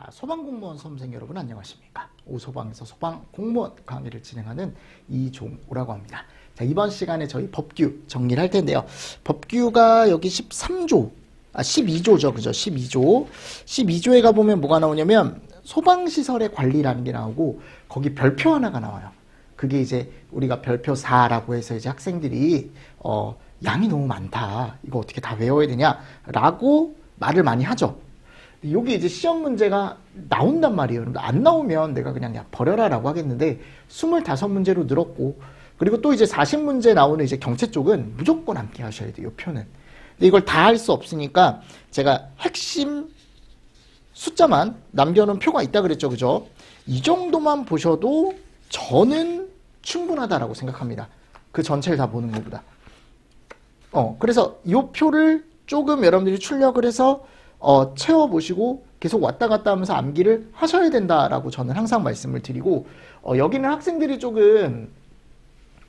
자, 소방공무원 수험생 여러분 안녕하십니까? 오소방에서 소방공무원 강의를 진행하는 이종우라고 합니다. 자, 이번 시간에 저희 법규 정리를 할 텐데요. 법규가 여기 13조, 아, 12조죠. 그죠? 12조. 12조에 가보면 뭐가 나오냐면 소방시설의 관리라는 게 나오고 거기 별표 하나가 나와요. 그게 이제 우리가 별표 4라고 해서 이제 학생들이 어, 양이 너무 많다. 이거 어떻게 다 외워야 되냐라고 말을 많이 하죠. 여기 이제 시험 문제가 나온단 말이에요. 근데 안 나오면 내가 그냥 야 버려라라고 하겠는데 25문제로 늘었고 그리고 또 이제 40문제 나오는 이제 경체 쪽은 무조건 암기 하셔야 돼요. 이 표는. 근데 이걸 다 할 수 없으니까 제가 핵심 숫자만 남겨놓은 표가 있다 그랬죠. 그죠? 이 정도만 보셔도 저는 충분하다라고 생각합니다. 그 전체를 다 보는 것보다. 어, 그래서 이 표를 조금 여러분들이 출력을 해서 어, 채워보시고 계속 왔다 갔다 하면서 암기를 하셔야 된다라고 저는 항상 말씀을 드리고 어, 여기는 학생들이 조금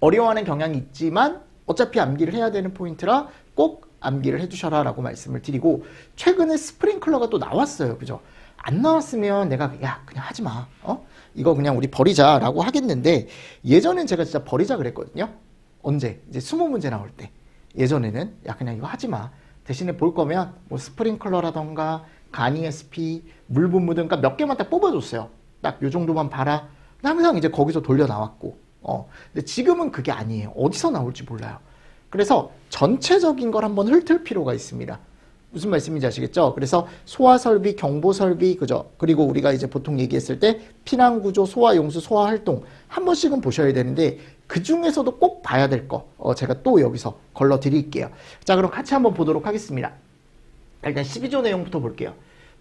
어려워하는 경향이 있지만 어차피 암기를 해야 되는 포인트라 꼭 암기를 해두셔라 라고 말씀을 드리고 최근에 스프링클러가 또 나왔어요. 그죠? 안 나왔으면 내가 야 그냥 하지 마. 어? 이거 그냥 우리 버리자 라고 하겠는데 예전엔 제가 진짜 버리자 그랬거든요. 언제? 이제 스무 문제 나올 때. 예전에는 야 그냥 이거 하지 마 대신에 볼 거면 뭐 스프링클러라던가 가니 SP 물분 묻은 그러니까 몇 개만 딱 뽑아줬어요. 딱 요 정도만 봐라. 항상 이제 거기서 돌려 나왔고. 어. 근데 지금은 그게 아니에요. 어디서 나올지 몰라요. 그래서 전체적인 걸 한번 훑을 필요가 있습니다. 무슨 말씀인지 아시겠죠? 그래서 소화 설비, 경보 설비, 그죠? 그리고 우리가 이제 보통 얘기했을 때 피난 구조, 소화 용수, 소화 활동 한 번씩은 보셔야 되는데 그 중에서도 꼭 봐야 될 거, 어, 제가 또 여기서 걸러 드릴게요. 자, 그럼 같이 한번 보도록 하겠습니다. 일단 12조 내용부터 볼게요.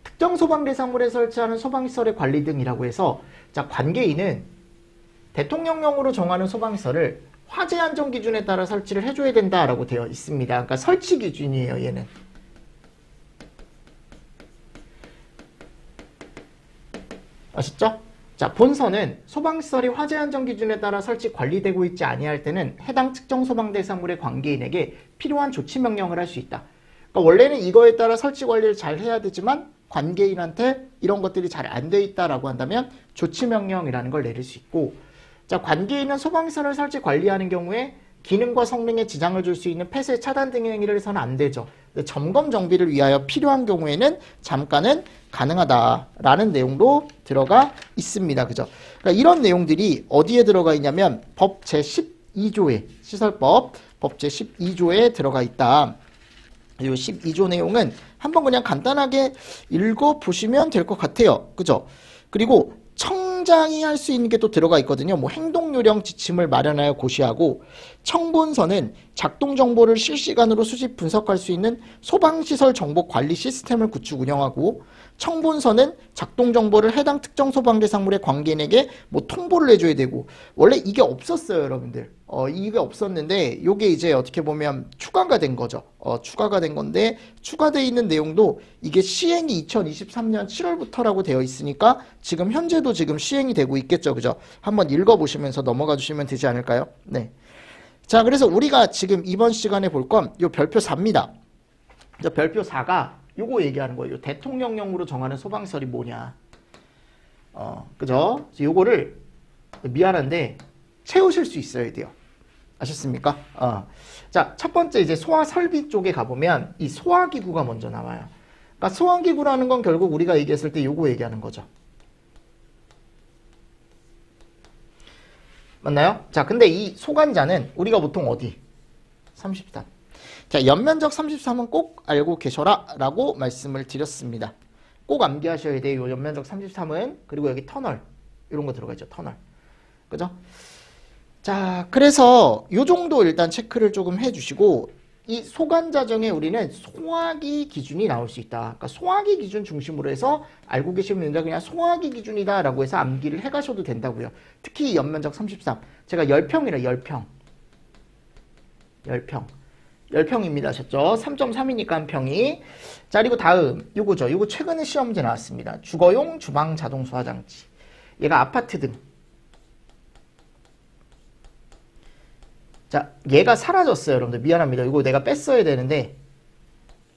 특정 소방 대상물에 설치하는 소방시설의 관리 등이라고 해서 자 관계인은 대통령령으로 정하는 소방시설을 화재 안전 기준에 따라 설치를 해줘야 된다라고 되어 있습니다. 그러니까 설치 기준이에요, 얘는. 아셨죠? 자, 본선은 소방시설이 화재 안전 기준에 따라 설치 관리되고 있지 아니할 때는 해당 특정 소방 대상물의 관계인에게 필요한 조치 명령을 할 수 있다. 그러니까 원래는 이거에 따라 설치 관리를 잘 해야 되지만 관계인한테 이런 것들이 잘 안 돼 있다라고 한다면 조치 명령이라는 걸 내릴 수 있고 자, 관계인은 소방시설을 설치 관리하는 경우에 기능과 성능에 지장을 줄 수 있는 폐쇄 차단 등의 행위를 해서는 안 되죠. 점검 정비를 위하여 필요한 경우에는 잠깐은 가능하다라는 내용도 들어가 있습니다. 그죠? 그러니까 이런 내용들이 어디에 들어가 있냐면 법 제12조에 시설법 법 제12조에 들어가 있다. 이 12조 내용은 한번 그냥 간단하게 읽어 보시면 될 것 같아요. 그죠? 그리고 청장이 할 수 있는 게 또 들어가 있거든요. 뭐 행동 요령 지침을 마련하여 고시하고 청본서는 작동 정보를 실시간으로 수집 분석할 수 있는 소방시설 정보 관리 시스템을 구축 운영하고 청본서는 작동 정보를 해당 특정 소방 대상물의 관계인에게 뭐 통보를 해줘야 되고 원래 이게 없었어요, 여러분들. 어 이게 없었는데 이게 이제 어떻게 보면 추가가 된 거죠. 어 추가가 된 건데 추가돼 있는 내용도 이게 시행이 2023년 7월부터라고 되어 있으니까 지금 현재도 지금 시행이 되고 있겠죠, 그죠? 한번 읽어보시면서 넘어가 주시면 되지 않을까요? 네. 자, 그래서 우리가 지금 이번 시간에 볼 건 요 별표 4입니다. 저 별표 4가 요거 얘기하는 거예요. 대통령령으로 정하는 소방설이 뭐냐. 어, 그죠? 요거를 미안한데 채우실 수 있어야 돼요. 아셨습니까? 어. 자, 첫 번째 이제 소화 설비 쪽에 가보면 이 소화 기구가 먼저 나와요. 그러니까 소화 기구라는 건 결국 우리가 얘기했을 때 요거 얘기하는 거죠. 맞나요? 자, 근데 이 소관자는 우리가 보통 어디? 33. 자, 연면적 33은 꼭 알고 계셔라 라고 말씀을 드렸습니다. 꼭 암기하셔야 돼요. 요 연면적 33은. 그리고 여기 터널. 이런 거 들어가 있죠. 터널. 그죠? 자, 그래서 요 정도 일단 체크를 조금 해주시고 이 소관자정에 우리는 소화기 기준이 나올 수 있다. 그러니까 소화기 기준 중심으로 해서 알고 계시면 된다. 그냥 소화기 기준이다라고 해서 암기를 해가셔도 된다고요. 특히 연면적 33. 제가 10평이라 10평. 10평. 10평입니다. 아셨죠? 3.3이니까 한 평이. 자, 그리고 다음. 요거죠. 요거 최근에 시험 문제 나왔습니다. 주거용 주방 자동 소화장치. 얘가 아파트 등. 자, 얘가 사라졌어요, 여러분들. 미안합니다. 이거 내가 뺐어야 되는데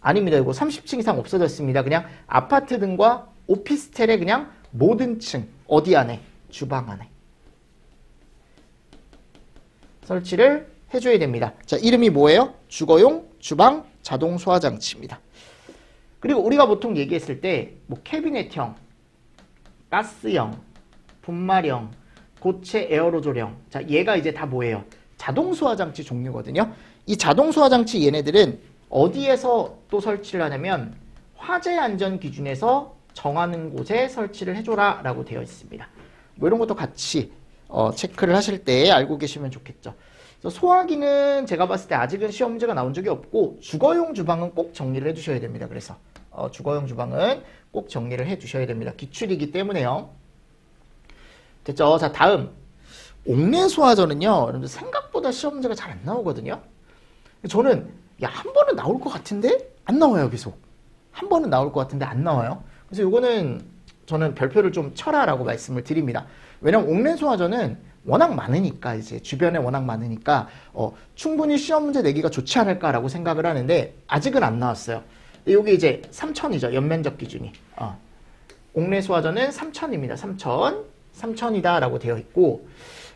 아닙니다. 이거 30층 이상 없어졌습니다. 그냥 아파트 등과 오피스텔의 그냥 모든 층 어디 안에? 주방 안에 설치를 해줘야 됩니다. 자, 이름이 뭐예요? 주거용 주방 자동 소화 장치입니다. 그리고 우리가 보통 얘기했을 때 뭐 캐비넷형, 가스형, 분말형, 고체 에어로졸형. 자, 얘가 이제 다 뭐예요? 자동 소화 장치 종류거든요. 이 자동 소화 장치 얘네들은 어디에서 또 설치를 하냐면 화재 안전 기준에서 정하는 곳에 설치를 해줘라 라고 되어 있습니다. 뭐 이런 것도 같이 어, 체크를 하실 때 알고 계시면 좋겠죠. 소화기는 제가 봤을 때 아직은 시험 문제가 나온 적이 없고 주거용 주방은 꼭 정리를 해주셔야 됩니다. 그래서 어, 주거용 주방은 꼭 정리를 해주셔야 됩니다. 기출이기 때문에요. 됐죠? 자 다음 옥내 소화전은요. 여러분들 생각보다 시험 문제가 잘 안 나오거든요. 저는 야 한 번은 나올 것 같은데 안 나와요 계속. 한 번은 나올 것 같은데 안 나와요. 그래서 이거는 저는 별표를 좀 쳐라라고 말씀을 드립니다. 왜냐면 옥내 소화전은 워낙 많으니까 이제 주변에 워낙 많으니까 어, 충분히 시험 문제 내기가 좋지 않을까라고 생각을 하는데 아직은 안 나왔어요. 여기 이제 3천이죠 연면적 기준이. 어. 옥내 소화전은 3천입니다. 3천, 3천이다라고 되어 있고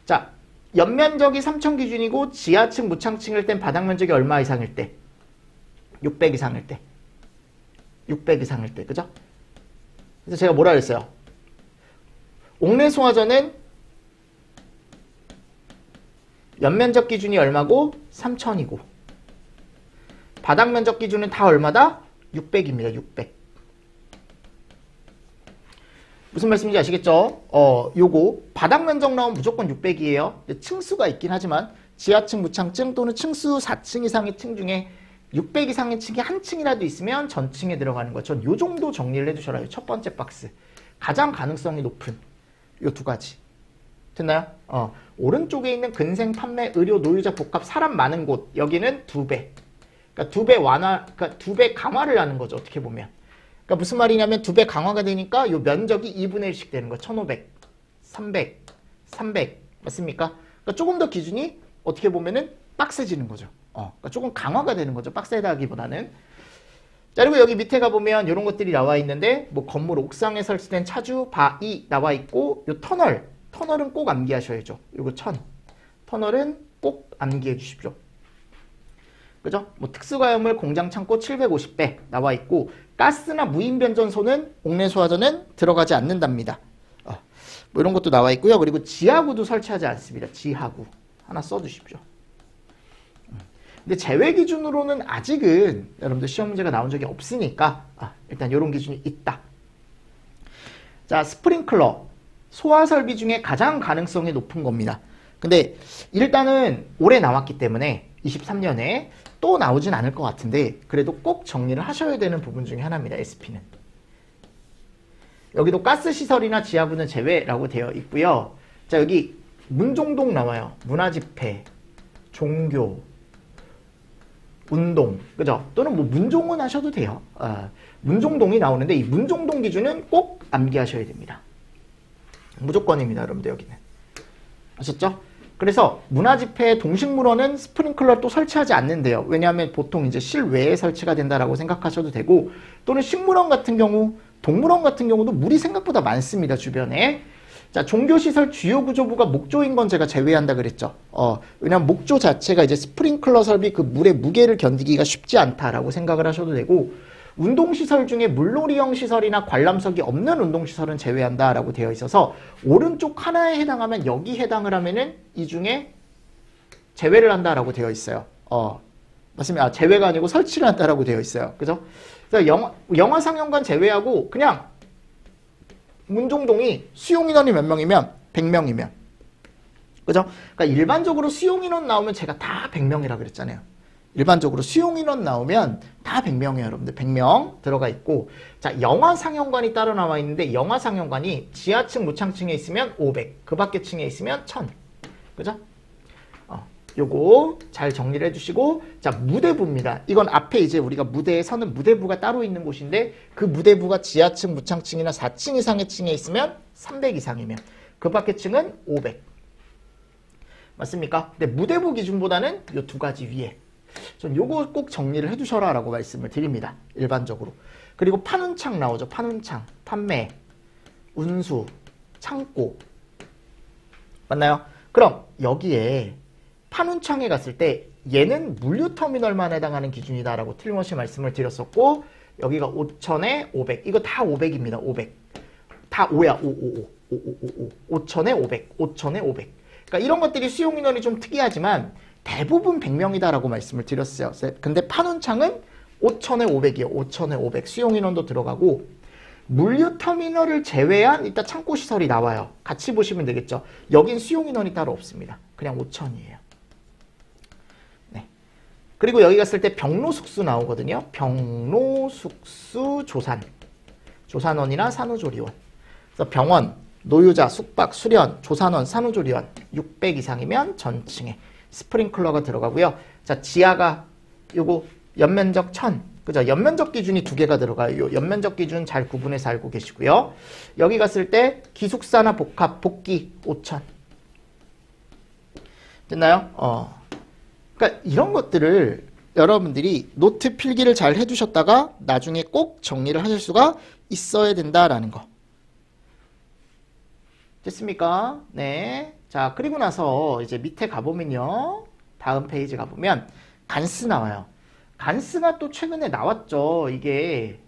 자 연면적이 3천 기준이고 지하층, 무창층일 땐 바닥 면적이 얼마 이상일 때? 600 이상일 때. 600 이상일 때, 그죠? 그래서 제가 뭐라 그랬어요? 옥내 소화전은 연면적 기준이 얼마고? 3천이고 바닥 면적 기준은 다 얼마다? 600입니다. 600. 무슨 말씀인지 아시겠죠? 어, 요거 바닥 면적 나오면 무조건 600이에요. 층수가 있긴 하지만 지하층, 무창층 또는 층수 4층 이상의 층 중에 600 이상의 층이 한 층이라도 있으면 전층에 들어가는 거. 전요 정도 정리를 해두셔라. 첫 번째 박스. 가장 가능성이 높은 요 두 가지. 됐나요? 어, 오른쪽에 있는 근생, 판매, 의료, 노유자, 복합, 사람 많은 곳. 여기는 두 배. 그러니까 두 배 완화, 그러니까 두 배 강화를 하는 거죠. 어떻게 보면. 그러니까 무슨 말이냐면 두 배 강화가 되니까 요 면적이 2분의 1씩 되는 거. 1500, 300, 300. 맞습니까? 그러니까 조금 더 기준이 어떻게 보면은 빡세지는 거죠. 어, 그러니까 조금 강화가 되는 거죠. 빡세다기보다는. 자, 그리고 여기 밑에 가보면 이런 것들이 나와 있는데, 뭐 건물 옥상에 설치된 차주, 바이 나와 있고, 요 터널, 터널은 꼭 암기하셔야죠. 요거 천. 터널은 꼭 암기해 주십시오. 그죠? 뭐 특수가염을 공장 창고 750배 나와 있고, 가스나 무인 변전소는 옥내 소화전은 들어가지 않는답니다. 어, 뭐 이런 것도 나와 있고요. 그리고 지하구도 설치하지 않습니다. 지하구. 하나 써주십시오. 근데 제외 기준으로는 아직은 여러분들 시험 문제가 나온 적이 없으니까 아, 일단 이런 기준이 있다. 자, 스프링클러 소화 설비 중에 가장 가능성이 높은 겁니다. 근데 일단은 올해 나왔기 때문에 23년에 또 나오진 않을 것 같은데 그래도 꼭 정리를 하셔야 되는 부분 중에 하나입니다. SP는. 여기도 가스 시설이나 지하부는 제외라고 되어 있고요. 자, 여기 문종동 나와요. 문화집회, 종교, 운동, 그죠? 또는 뭐 문종은 하셔도 돼요. 아, 문종동이 나오는데 이 문종동 기준은 꼭 암기하셔야 됩니다. 무조건입니다, 여러분들 여기는. 아셨죠? 그래서 문화집회 동식물원은 스프링클러 또 설치하지 않는데요. 왜냐하면 보통 이제 실외에 설치가 된다라고 생각하셔도 되고 또는 식물원 같은 경우, 동물원 같은 경우도 물이 생각보다 많습니다, 주변에. 자, 종교시설 주요 구조부가 목조인 건 제가 제외한다 그랬죠. 어, 왜냐면 목조 자체가 이제 스프링클러 설비 그 물의 무게를 견디기가 쉽지 않다라고 생각을 하셔도 되고, 운동시설 중에 물놀이형 시설이나 관람석이 없는 운동시설은 제외한다라고 되어 있어서, 오른쪽 하나에 해당하면 여기 해당을 하면은 이 중에 제외를 한다라고 되어 있어요. 어, 맞습니다. 아, 제외가 아니고 설치를 한다라고 되어 있어요. 그죠? 그래서 영화, 영화 상영관 제외하고 그냥 문종동이 수용 인원이 몇 명이면 100명이면 그죠? 그러니까 일반적으로 수용 인원 나오면 제가 다 100명이라 그랬잖아요. 일반적으로 수용 인원 나오면 다 100명이에요, 여러분들. 100명 들어가 있고 자, 영화 상영관이 따로 나와 있는데 영화 상영관이 지하층 무창층에 있으면 500, 그 밖에 층에 있으면 1000. 그죠? 어, 요거 잘 정리를 해주시고 자 무대부입니다. 이건 앞에 이제 우리가 무대에 서는 무대부가 따로 있는 곳인데 그 무대부가 지하층, 무창층이나 4층 이상의 층에 있으면 300 이상이면 그 밖의 층은 500. 맞습니까? 근데 무대부 기준보다는 이두 가지 위에 전 요거 꼭 정리를 해두셔라 라고 말씀을 드립니다. 일반적으로. 그리고 판운창 나오죠. 판운창, 판매, 운수, 창고. 맞나요? 그럼 여기에 판운창에 갔을 때 얘는 물류터미널만 해당하는 기준이다라고 틀림없이 말씀을 드렸었고 여기가 5천에 500 이거 다 500입니다. 500. 다 5야. 5, 5, 5. 5, 5, 5, 5천에 500. 5천에 500. 그러니까 이런 것들이 수용 인원이 좀 특이하지만 대부분 100명이다라고 말씀을 드렸어요. 근데 판운창은 5천에 500이에요. 5천에 500. 수용 인원도 들어가고 물류 터미널을 제외한 이따 창고 시설이 나와요. 같이 보시면 되겠죠. 여긴 수용 인원이 따로 없습니다. 그냥 5천이에요. 네. 그리고 여기 갔을 때 병로숙수 나오거든요. 병로숙수 조산. 조산원이나 산후조리원. 그래서 병원, 노유자, 숙박, 수련, 조산원, 산후조리원 600 이상이면 전층에 스프링클러가 들어가고요. 자, 지하가 요거 연면적 1000. 그죠? 연면적 기준이 두 개가 들어가요. 연면적 기준 잘 구분해서 알고 계시고요. 여기 갔을 때 기숙사나 복합, 복기 5000. 됐나요? 어. 그러니까 이런 것들을 여러분들이 노트 필기를 잘 해주셨다가 나중에 꼭 정리를 하실 수가 있어야 된다라는 거. 됐습니까? 네. 자, 그리고 나서 이제 밑에 가보면요. 다음 페이지 가보면 간스 나와요. 간스가 또 최근에 나왔죠. 이게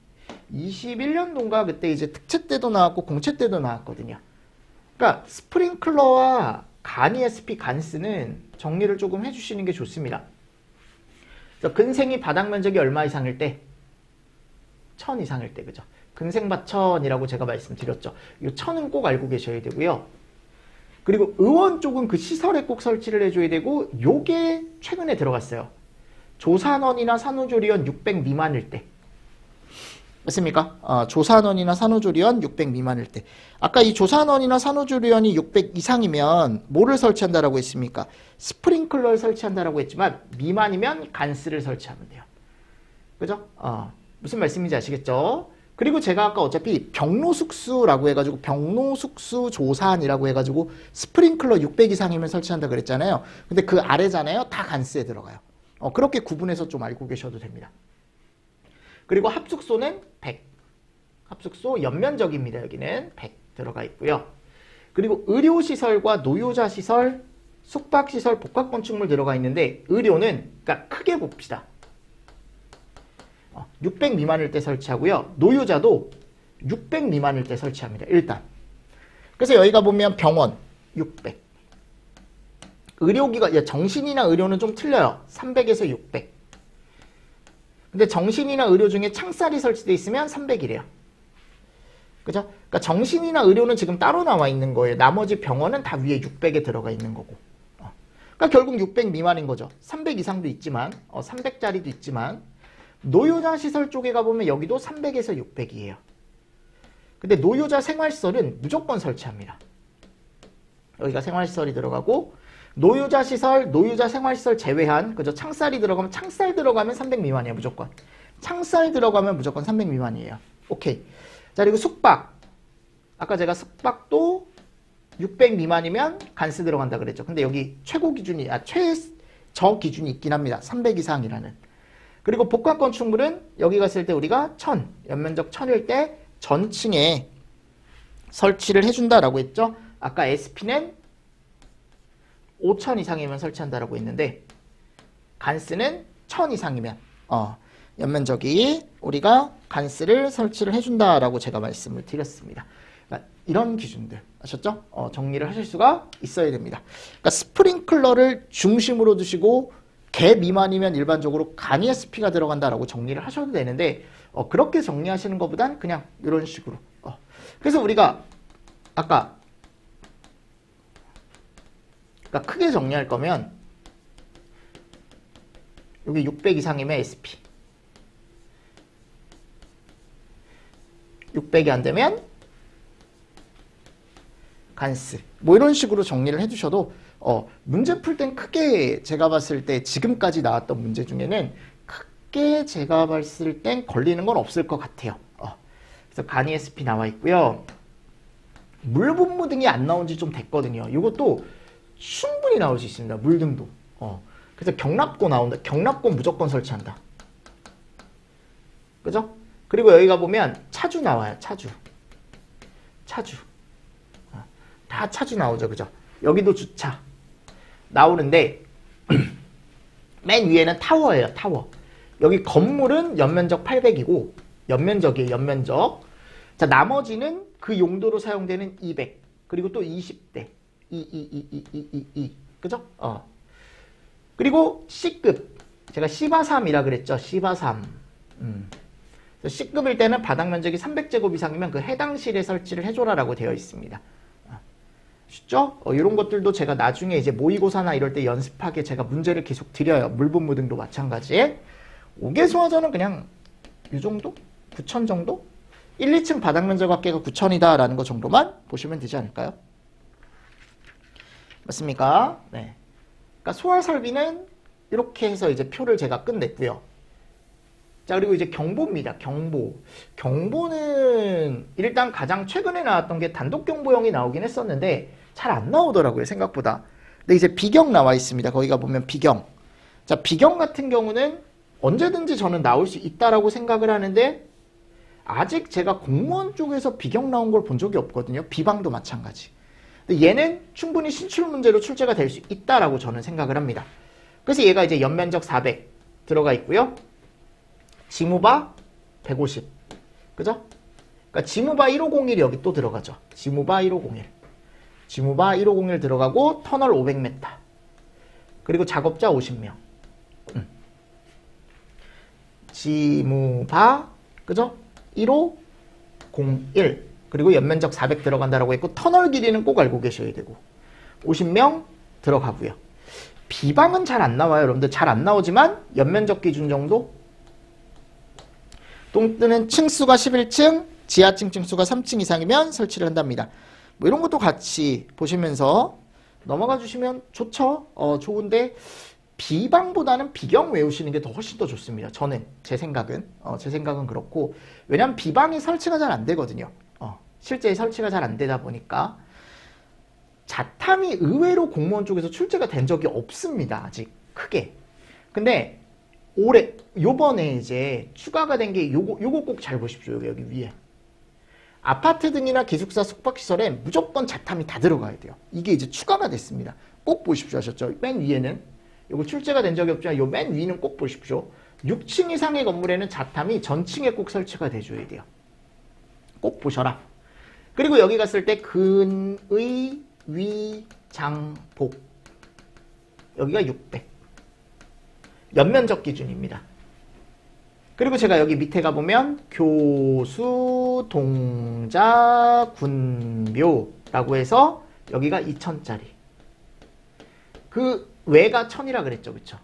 21년도인가 그때 이제 특채 때도 나왔고 공채 때도 나왔거든요. 그러니까 스프링클러와 간이 SP 간스는 정리를 조금 해주시는 게 좋습니다. 근생이 바닥 면적이 얼마 이상일 때? 1000 이상일 때, 그죠? 근생바천이라고 제가 말씀드렸죠. 이 천은 꼭 알고 계셔야 되고요. 그리고 의원 쪽은 그 시설에 꼭 설치를 해줘야 되고 요게 최근에 들어갔어요. 조산원이나 산후조리원 600 미만일 때. 맞습니까? 어, 조산원이나 산후조리원 600 미만일 때. 아까 이 조산원이나 산후조리원이 600 이상이면 뭐를 설치한다라고 했습니까? 스프링클러를 설치한다라고 했지만 미만이면 간스를 설치하면 돼요. 그죠? 어, 무슨 말씀인지 아시겠죠? 그리고 제가 아까 어차피 병로숙수라고 해가지고 병로숙수 조산이라고 해가지고 스프링클러 600 이상이면 설치한다 그랬잖아요. 근데 그 아래잖아요. 다 간스에 들어가요. 어, 그렇게 구분해서 좀 알고 계셔도 됩니다. 그리고 합숙소는 100. 합숙소 연면적입니다. 여기는 100 들어가 있고요. 그리고 의료시설과 노유자 시설, 숙박시설, 복합건축물 들어가 있는데 의료는 그러니까 크게 봅시다. 600 어, 미만일 때 설치하고요. 노유자도 600 미만일 때 설치합니다. 일단. 그래서 여기가 보면 병원 600. 의료기관, 정신이나 의료는 좀 틀려요. 300에서 600. 근데 정신이나 의료 중에 창살이 설치되어 있으면 300이래요. 그죠? 그러니까 정신이나 의료는 지금 따로 나와 있는 거예요. 나머지 병원은 다 위에 600에 들어가 있는 거고. 어. 그러니까 결국 600 미만인 거죠. 300 이상도 있지만, 어, 300짜리도 있지만, 노유자 시설 쪽에 가보면 여기도 300에서 600이에요. 근데 노유자 생활시설은 무조건 설치합니다. 여기가 생활시설이 들어가고 노유자 시설, 노유자 생활시설 제외한 그죠? 창살이 들어가면 창살 들어가면 300 미만이에요. 무조건. 창살 들어가면 무조건 300 미만이에요. 오케이. 자 그리고 숙박. 아까 제가 숙박도 600 미만이면 간스 들어간다 그랬죠. 근데 여기 최고 기준이 아 최저 기준이 있긴 합니다. 300 이상이라는. 그리고 복합 건축물은 여기 갔을 때 우리가 1000, 연면적 1000일 때 전층에 설치를 해준다라고 했죠. 아까 SP는 5천 이상이면 설치한다라고 했는데 간스는 1000 이상이면 어, 연면적이 우리가 간스를 설치를 해준다라고 제가 말씀을 드렸습니다. 그러니까 이런 기준들 아셨죠? 어, 정리를 하실 수가 있어야 됩니다. 그러니까 스프링클러를 중심으로 두시고 개 미만이면 일반적으로 간이 SP가 들어간다라고 정리를 하셔도 되는데 어, 그렇게 정리하시는 것보단 그냥 이런 식으로 어. 그래서 우리가 아까 그러니까 크게 정리할 거면 여기 600 이상이면 SP 600이 안 되면 간스 뭐 이런 식으로 정리를 해주셔도 어, 문제 풀 땐 크게 제가 봤을 때 지금까지 나왔던 문제 중에는 크게 제가 봤을 땐 걸리는 건 없을 것 같아요. 어, 그래서 간이 SP 나와 있고요. 물분무 등이 안 나온 지 좀 됐거든요. 이것도 충분히 나올 수 있습니다. 물등도. 어, 그래서 경납고 나온다. 경납고 무조건 설치한다. 그죠? 그리고 여기 가 보면 차주 나와요. 차주. 차주. 어, 다 차주 나오죠. 그죠? 여기도 주차. 나오는데 맨 위에는 타워예요. 타워. 여기 건물은 연면적 800이고 연면적이에요. 연면적. 자, 나머지는 그 용도로 사용되는 200. 그리고 또 20대. 2, 2, 2, 2, 2, 2, 2. 그죠? 어. 그리고 C급. 제가 C바 3이라 그랬죠. C바 3. 음. C급일 때는 바닥 면적이 300제곱 이상이면 그 해당 실에 설치를 해줘라라고 되어 있습니다. 아, 쉽죠? 어, 이런 것들도 제가 나중에 이제 모의고사나 이럴 때 연습하게 제가 문제를 계속 드려요. 물분무 등도 마찬가지. 5개 소화전은 그냥 이 정도? 9천 정도? 1, 2층 바닥 면적 합계가 9천이다라는 거 정도만 보시면 되지 않을까요? 맞습니까? 네. 그러니까 소화 설비는 이렇게 해서 이제 표를 제가 끝냈고요. 자, 그리고 이제 경보입니다. 경보. 경보는 일단 가장 최근에 나왔던 게 단독 경보형이 나오긴 했었는데 잘 안 나오더라고요, 생각보다. 근데 이제 비경 나와 있습니다. 거기가 보면 비경. 자, 비경 같은 경우는 언제든지 저는 나올 수 있다라고 생각을 하는데 아직 제가 공무원 쪽에서 비경 나온 걸 본 적이 없거든요. 비방도 마찬가지. 근데 얘는 충분히 신출 문제로 출제가 될 수 있다라고 저는 생각을 합니다. 그래서 얘가 이제 연면적 400 들어가 있고요. 지무바 150. 그죠? 그러니까 지무바 1501이 여기 또 들어가죠. 지무바 1501. 지무바 1501 들어가고 터널 500m. 그리고 작업자 50명. 음. 지무바 그죠? 1501 그리고 연면적 400 들어간다라고 했고 터널 길이는 꼭 알고 계셔야 되고 50명 들어가고요. 비방은 잘 안 나와요. 여러분들 잘 안 나오지만 연면적 기준 정도 또는 층수가 11층, 지하층 층수가 3층 이상이면 설치를 한답니다. 뭐 이런 것도 같이 보시면서 넘어가 주시면 좋죠. 어, 좋은데 비방보다는 비경 외우시는 게 더 훨씬 더 좋습니다. 저는 제 생각은 어, 제 생각은 그렇고 왜냐하면 비방이 설치가 잘 안 되거든요. 어, 실제 설치가 잘 안 되다 보니까 자탐이 의외로 공무원 쪽에서 출제가 된 적이 없습니다. 아직 크게. 근데 올해 요번에 이제 추가가 된 게 요거 요거 꼭 잘 보십시오. 여기, 여기 위에. 아파트 등이나 기숙사 숙박시설에 무조건 자탐이 다 들어가야 돼요. 이게 이제 추가가 됐습니다. 꼭 보십시오 하셨죠? 맨 위에는 요거 출제가 된 적이 없지만 요 맨 위는 꼭 보십시오. 6층 이상의 건물에는 자탐이 전층에 꼭 설치가 돼줘야 돼요. 꼭 보셔라. 그리고 여기 갔을 때 근의 위장복 여기가 600 연면적 기준입니다. 그리고 제가 여기 밑에 가보면 교수 동자 군묘라고 해서 여기가 2천짜리. 그 외가 1000이라 그랬죠 그쵸?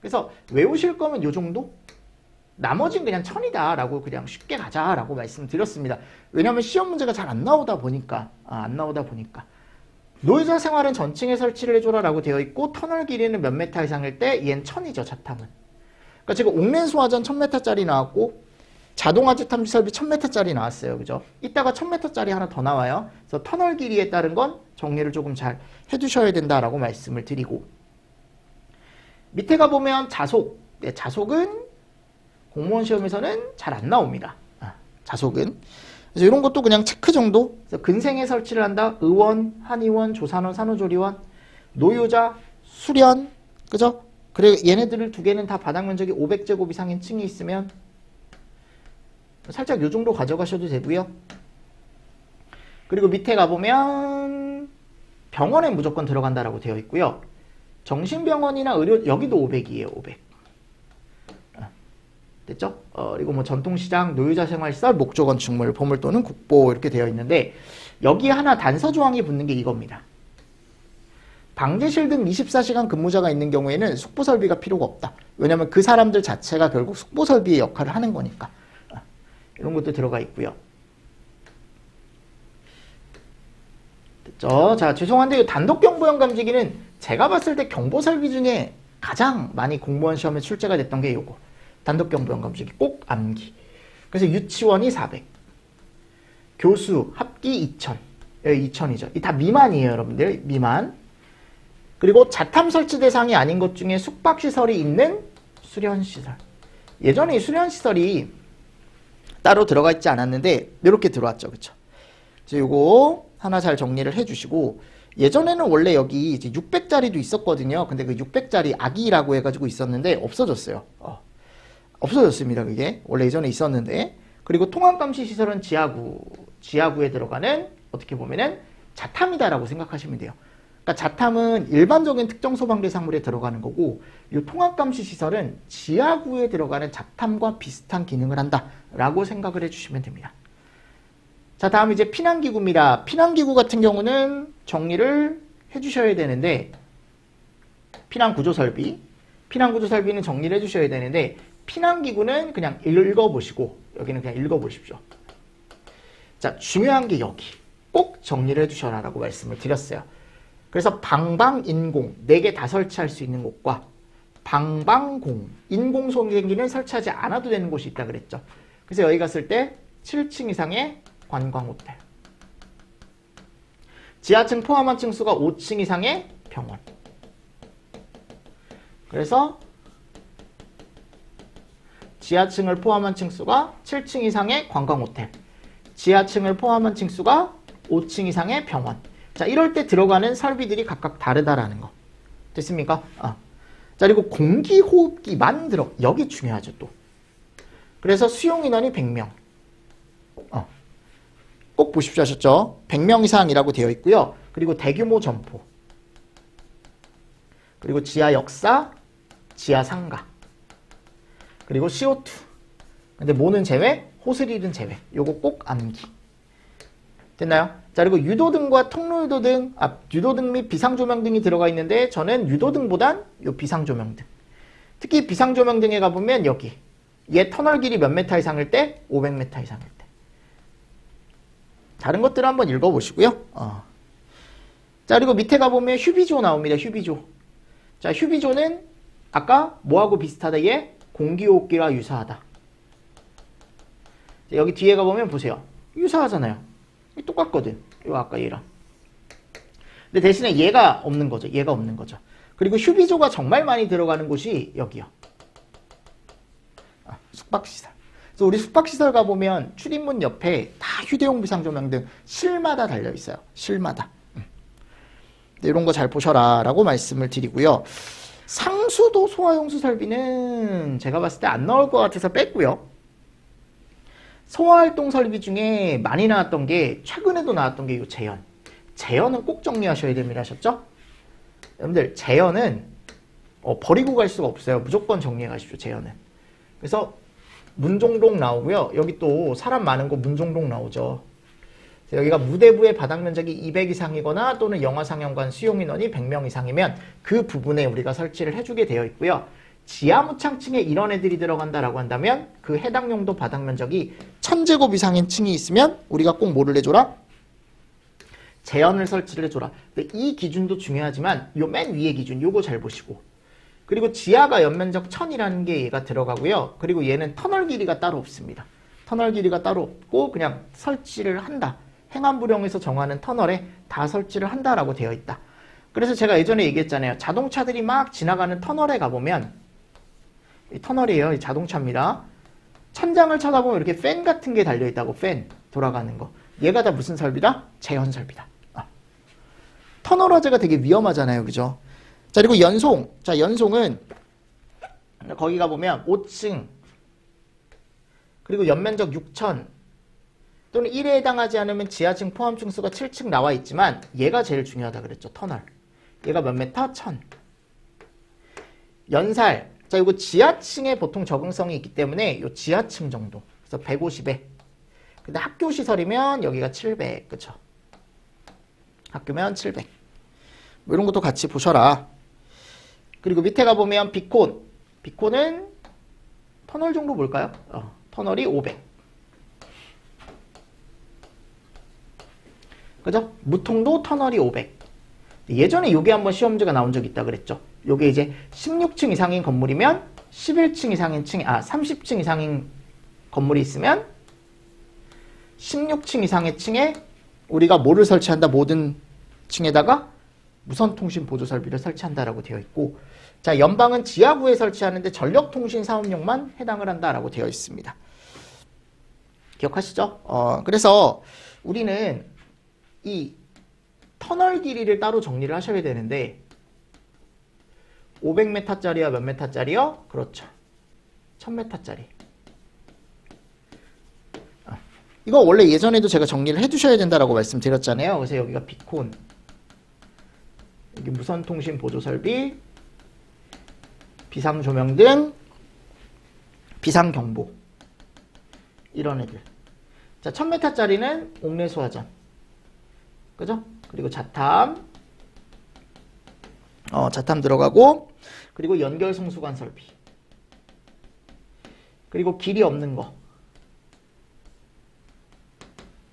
그래서 외우실 거면 요 정도? 나머지는 그냥 천이다 라고 그냥 쉽게 가자 라고 말씀드렸습니다. 왜냐하면 시험 문제가 잘 안 나오다 보니까 아, 안 나오다 보니까. 노유자 생활은 전층에 설치를 해줘라 라고 되어 있고 터널 길이는 몇 메타 이상일 때 얘는 천이죠 자탐은. 그러니까 지금 옥랜 소화전 1000m짜리 나왔고 자동화재 탐지 설비 1000m짜리 나왔어요. 그죠? 이따가 1000m짜리 하나 더 나와요. 그래서 터널 길이에 따른 건 정리를 조금 잘 해두셔야 된다라고 말씀을 드리고. 밑에 가보면 자속. 네, 자속은 공무원 시험에서는 잘 안 나옵니다. 아, 자속은. 그래서 이런 것도 그냥 체크 정도. 그래서 근생에 설치를 한다. 의원, 한의원, 조산원, 산후조리원, 노유자, 수련, 그죠? 그래 얘네들을 두 개는 다 바닥 면적이 500제곱 이상인 층이 있으면 살짝 요 정도 가져가셔도 되고요. 그리고 밑에 가보면 병원에 무조건 들어간다라고 되어 있고요. 정신병원이나 의료 여기도 500이에요. 500. 됐죠? 어, 그리고 뭐 전통시장, 노유자 생활시설, 목조 건축물, 보물 또는 국보 이렇게 되어 있는데 여기 하나 단서 조항이 붙는 게 이겁니다. 방제실 등 24시간 근무자가 있는 경우에는 숙보 설비가 필요가 없다. 왜냐하면 그 사람들 자체가 결국 숙보 설비의 역할을 하는 거니까. 어, 이런 것도 들어가 있고요. 됐죠? 자, 죄송한데 이 단독 경보형 감지기는 제가 봤을 때 경보 설비 중에 가장 많이 공무원 시험에 출제가 됐던 게 이거. 단독 경보형 감지기 꼭 암기. 그래서 유치원이 400. 교수 합기 2000. 여기 2000이죠. 이 다 미만이에요, 여러분들. 미만. 그리고 자탐 설치 대상이 아닌 것 중에 숙박시설이 있는 수련시설. 예전에 이 수련시설이 따로 들어가 있지 않았는데 이렇게 들어왔죠. 그쵸? 그래서 요거 하나 잘 정리를 해주시고 예전에는 원래 여기 이제 600짜리도 있었거든요. 근데 그 600짜리 아기라고 해가지고 있었는데 없어졌어요. 어. 없어졌습니다. 그게 원래 예전에 있었는데 그리고 통합감시 시설은 지하구 지하구에 들어가는 어떻게 보면은 자탐이다라고 생각하시면 돼요. 그러니까 자탐은 일반적인 특정 소방 대상물에 들어가는 거고 이 통합 감시 시설은 지하구에 들어가는 자탐과 비슷한 기능을 한다라고 생각을 해주시면 됩니다. 자 다음 이제 피난기구입니다. 피난기구 같은 경우는 정리를 해주셔야 되는데 피난구조설비 피난구조설비는 정리를 해주셔야 되는데 피난기구는 그냥 읽어보시고 여기는 그냥 읽어보십시오. 자 중요한 게 여기 꼭 정리를 해주셔라 라고 말씀을 드렸어요. 그래서 방방인공 4개 다 설치할 수 있는 곳과 방방공 인공송전기는 설치하지 않아도 되는 곳이 있다 그랬죠. 그래서 여기 갔을 때 7층 이상의 관광호텔. 지하층 포함한 층수가 5층 이상의 병원. 그래서 지하층을 포함한 층수가 7층 이상의 관광호텔. 지하층을 포함한 층수가 5층 이상의 병원 자 이럴 때 들어가는 설비들이 각각 다르다라는 거. 됐습니까? 아. 자 그리고 공기호흡기만 들어. 여기 중요하죠 또. 그래서 수용인원이 100명. 어. 꼭 보십시오. 하셨죠? 100명 이상이라고 되어 있고요. 그리고 대규모 점포. 그리고 지하 역사 지하 상가. 그리고 CO2 근데 모는 제외? 호스릴은 제외. 요거 꼭 암기. 됐나요? 자 그리고 유도등과 통로유도등, 아, 유도등 및 비상조명 등이 들어가 있는데 저는 유도등보단 요 비상조명등. 특히 비상조명등에 가보면 여기 얘 터널 길이 몇 메타 이상일 때? 500m 이상일 때. 다른 것들 을 한번 읽어보시고요. 어. 자 그리고 밑에 가보면 휴비조 나옵니다 휴비조. 자 휴비조는 아까 뭐하고 비슷하다? 얘 공기호흡기와 유사하다. 자, 여기 뒤에 가보면 보세요. 유사하잖아요 똑같거든. 요 아까 얘랑. 근데 대신에 얘가 없는 거죠. 얘가 없는 거죠. 그리고 휴비조가 정말 많이 들어가는 곳이 여기요. 아, 숙박시설. 그래서 우리 숙박시설 가보면 출입문 옆에 다 휴대용 비상조명 등 실마다 달려있어요. 실마다. 음. 이런 거 잘 보셔라 라고 말씀을 드리고요. 상수도 소화용수 설비는 제가 봤을 때 안 나올 것 같아서 뺐고요. 소화활동 설비 중에 많이 나왔던 게 최근에도 나왔던 게 이 재현. 재현은 꼭 정리하셔야 됩니다. 하셨죠? 여러분들 재현은 어, 버리고 갈 수가 없어요. 무조건 정리해 가십시오. 재현은. 그래서 문종동 나오고요. 여기 또 사람 많은 곳 문종동 나오죠. 여기가 무대부의 바닥 면적이 200 이상이거나 또는 영화 상영관 수용 인원이 100명 이상이면 그 부분에 우리가 설치를 해주게 되어 있고요. 지하 무창층에 이런 애들이 들어간다라고 한다면 그 해당 용도 바닥 면적이 1000제곱 이상인 층이 있으면 우리가 꼭 뭐를 해줘라? 재현을 설치를 해줘라. 이 기준도 중요하지만 요 맨 위에 기준 요거 잘 보시고 그리고 지하가 연면적 1000이라는 게 얘가 들어가고요. 그리고 얘는 터널 길이가 따로 없습니다. 터널 길이가 따로 없고 그냥 설치를 한다. 행안부령에서 정하는 터널에 다 설치를 한다라고 되어 있다. 그래서 제가 예전에 얘기했잖아요. 자동차들이 막 지나가는 터널에 가보면 터널이에요. 자동차입니다. 천장을 쳐다보면 이렇게 팬 같은 게 달려있다고 팬 돌아가는 거. 얘가 다 무슨 설비다? 재현 설비다. 아. 터널 화재가 되게 위험하잖아요. 그죠? 자 그리고 연송. 자 연송은 거기 가보면 5층 그리고 연면적 6천 또는 1에 해당하지 않으면 지하층 포함 층수가 7층 나와 있지만 얘가 제일 중요하다 그랬죠. 터널. 얘가 몇 메타? 1000. 연살 자, 이거 지하층에 보통 적응성이 있기 때문에 이 지하층 정도. 그래서 150에. 근데 학교 시설이면 여기가 700. 그쵸? 학교면 700. 뭐 이런 것도 같이 보셔라. 그리고 밑에 가보면 비콘. 비콘은 터널 정도 볼까요? 어, 터널이 500. 그죠? 무통도 터널이 500. 예전에 이게 한번 시험지가 나온 적 있다 그랬죠. 요게 이제 16층 이상인 건물이면 11층 이상인 층, 아, 30층 이상인 건물이 있으면 16층 이상의 층에 우리가 뭐를 설치한다? 모든 층에다가 무선통신 보조 설비를 설치한다라고 되어 있고 자, 연방은 지하구에 설치하는데 전력통신 사업용만 해당을 한다라고 되어 있습니다. 기억하시죠? 어, 그래서 우리는 이 터널 길이를 따로 정리를 하셔야 되는데 500m짜리야 몇 m짜리요? 그렇죠. 1000m짜리. 아, 이거 원래 예전에도 제가 정리를 해두셔야 된다라고 말씀드렸잖아요. 그래서 여기가 비콘, 여기 무선통신 보조 설비, 비상 조명 등, 비상 경보 이런 애들. 자, 1000m짜리는 옥내 소화전. 그죠? 그리고 자탐. 어, 자탐 들어가고 그리고 연결 송수관 설비. 그리고 길이 없는 거.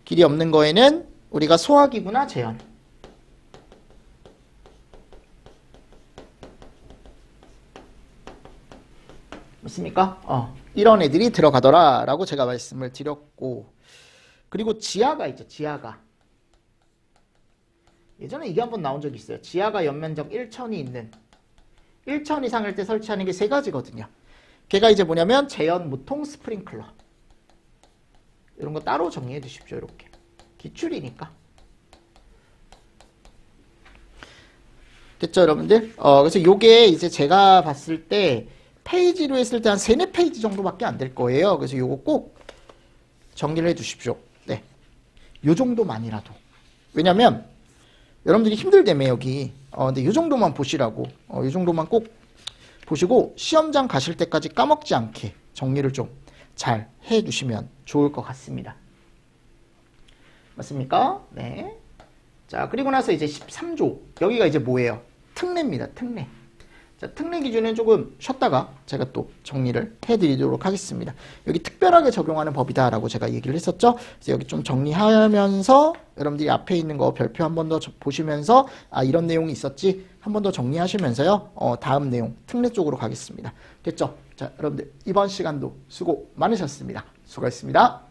길이 없는 거에는 우리가 소화기구나 제한. 맞습니까? 어, 이런 애들이 들어가더라 라고 제가 말씀을 드렸고 그리고 지하가 있죠. 지하가. 예전에 이게 한번 나온 적이 있어요. 지하가 연면적 1천이 있는 1천 이상일 때 설치하는 게 세 가지거든요. 걔가 이제 뭐냐면 제연 무통 스프링클러. 이런 거 따로 정리해 주십시오. 이렇게. 기출이니까. 됐죠, 여러분들? 어, 그래서 요게 이제 제가 봤을 때 페이지로 했을 때한 세네 페이지 정도밖에 안 될 거예요. 그래서 요거 꼭 정리를 해 주십시오. 네. 요 정도만이라도. 왜냐면 여러분들이 힘들다며 여기. 어, 근데 요 정도만 보시라고. 어, 요 정도만 꼭 보시고 시험장 가실 때까지 까먹지 않게 정리를 좀 잘 해 주시면 좋을 것 같습니다. 맞습니까? 네. 자, 그리고 나서 이제 13조. 여기가 이제 뭐예요? 특례입니다. 특례. 자, 특례 기준은 조금 쉬었다가 제가 또 정리를 해드리도록 하겠습니다. 여기 특별하게 적용하는 법이다라고 제가 얘기를 했었죠. 그래서 여기 좀 정리하면서 여러분들이 앞에 있는 거 별표 한 번 더 보시면서 아 이런 내용이 있었지 한 번 더 정리하시면서요. 어, 다음 내용 특례 쪽으로 가겠습니다. 됐죠? 자, 여러분들 이번 시간도 수고 많으셨습니다. 수고했습니다.